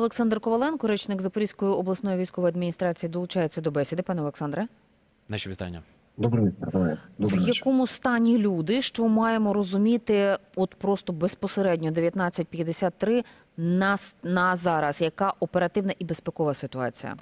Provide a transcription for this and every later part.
Олександр Коваленко, речник Запорізької обласної військової адміністрації, долучається до бесіди. Пане Олександре, Наші вітання. Добрий вечір. В якому стані люди, що маємо розуміти, от просто безпосередньо 1953 на, с- на зараз, яка оперативна і безпекова ситуація?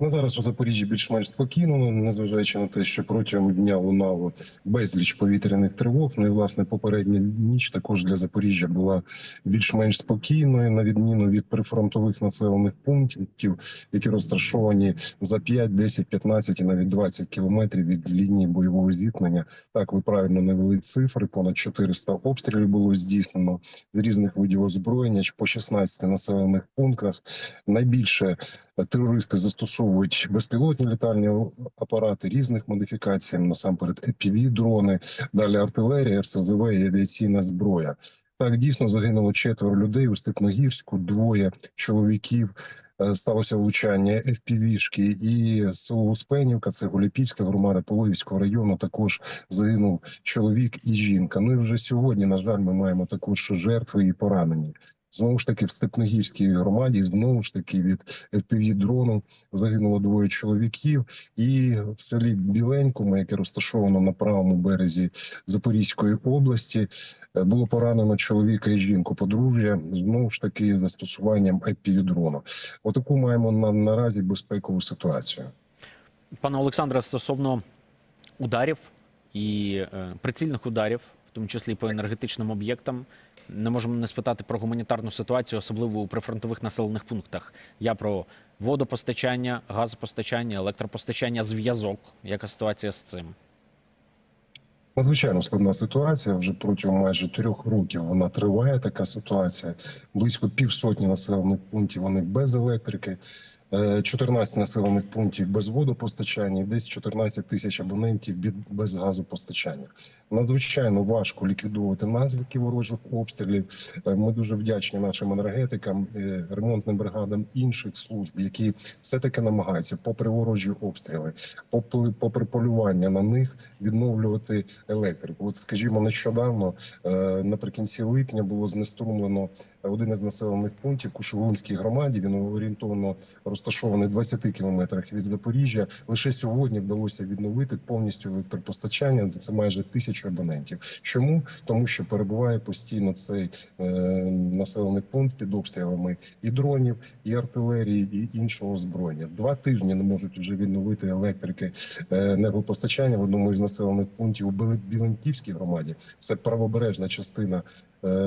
Ну, зараз у Запоріжжі більш-менш спокійно, незважаючи на те, що протягом дня лунало безліч повітряних тривог. Ну і власне попередня ніч також для Запоріжжя була більш-менш спокійною, на відміну від прифронтових населених пунктів, які розташовані за 5, 10, 15 і навіть 20 кілометрів від лінії бойового зіткнення. Так, ви правильно навели цифри. Понад 400 обстрілів було здійснено з різних видів озброєння по 16 населених пунктах. Найбільше Терористи застосовують безпілотні літальні апарати різних модифікацій, насамперед fpv дрони, далі артилерія, РСЗВ і авіаційна зброя. Так дійсно загинуло четверо людей у Степногірську, двоє чоловіків. Е, Сталося влучання FPV-шки і село це Голіпівська громада Половівського району. Також загинув чоловік і жінка. Ну і вже сьогодні, на жаль, ми маємо також жертви і поранені. Знову ж таки, в Степногірській громаді знову ж таки від fpv дрону загинуло двоє чоловіків, і в селі Біленькому, яке розташовано на правому березі Запорізької області, е, було поранено чоловіка і жінку подружжя знову ж таки застосуванням fpv дрону. Отаку маємо на наразі безпекову ситуацію. Пане Олександре, стосовно ударів і е, прицільних ударів, в тому числі по енергетичним об'єктам, не можемо не спитати про гуманітарну ситуацію, особливо у прифронтових населених пунктах. Я про водопостачання, газопостачання, електропостачання, зв'язок. Яка ситуація з цим? Надзвичайно складна ситуація. Вже протягом майже трьох років вона триває. Така ситуація. Близько півсотні населених пунктів вони без електрики. Е, 14 населених пунктів без водопостачання, десь 14 тисяч абонентів без газопостачання. Надзвичайно важко ліквідовувати наслідки ворожих обстрілів. Е, Ми дуже вдячні нашим енергетикам, е, ремонтним бригадам інших служб, які все таки намагаються, попри ворожі обстріли, попри, полювання на них, відновлювати електрику. От, скажімо, нещодавно е, наприкінці липня було знеструмлено один із населених пунктів Кушугумській громаді. Він орієнтовно розташований в 20 кілометрах від Запоріжжя. Лише сьогодні вдалося відновити повністю електропостачання. Це майже тисячу абонентів. Чому тому, що перебуває постійно цей е, населений пункт під обстрілами і дронів, і артилерії, і іншого озброєння. Два тижні не можуть вже відновити електрики е, енергопостачання в одному із населених пунктів у Біле- Білентівській громаді. Це правобережна частина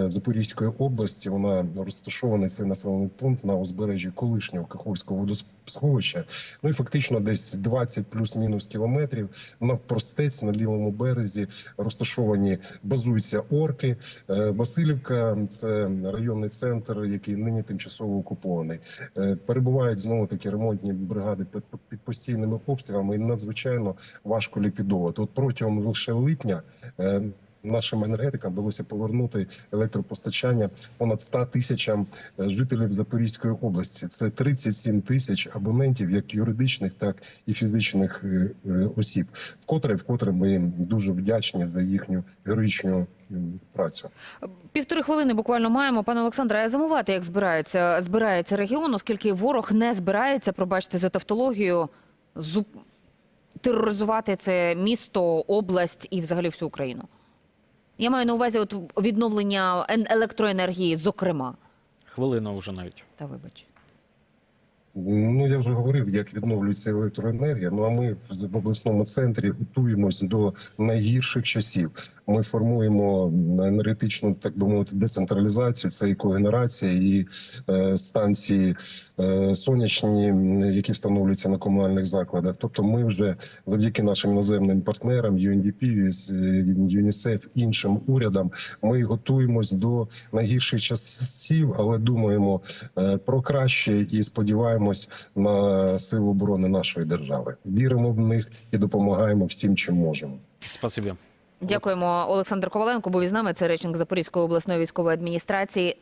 Запорізької області. Вона розташований цей населений пункт на узбережжі колишнього Каховського водосховища. Ну і фактично десь 20 плюс-мінус кілометрів навпростець на лівому березі розташовані базуються орки. Е, Васильівка це районний центр, який нині тимчасово окупований. Е, Перебувають знову такі ремонтні бригади під постійними обстрілами, і надзвичайно важко ліквідовувати. От протягом лише липня. Нашим енергетикам вдалося повернути електропостачання понад 100 тисячам е, жителів Запорізької області. Це 37 тисяч абонентів, як юридичних, так і фізичних е, е, осіб. Вкотре, вкотре ми їм дуже вдячні за їхню героїчну працю. Півтори хвилини буквально маємо. Пане Олександре, а замувати як збирається збирається регіон, оскільки ворог не збирається, пробачте за тавтологію, зуп... тероризувати це місто, область і взагалі всю Україну. Я маю на увазі от відновлення електроенергії, зокрема. Хвилина вже навіть. Та вибач. Ну я вже говорив, як відновлюється електроенергія. Ну а ми в обласному центрі готуємось до найгірших часів. Ми формуємо енергетичну, так би мовити, децентралізацію. Це і когенерація, і станції е, сонячні, які встановлюються на комунальних закладах. Тобто, ми вже завдяки нашим іноземним партнерам, UNDP, з, е, іншим урядам, ми готуємось до найгірших часів, але думаємо е, про краще і сподіваємось на силу оборони нашої держави. Віримо в них і допомагаємо всім, чим можемо. Спасибі. Дякуємо, Олександр Коваленко. Був із нами. Це речник Запорізької обласної військової адміністрації.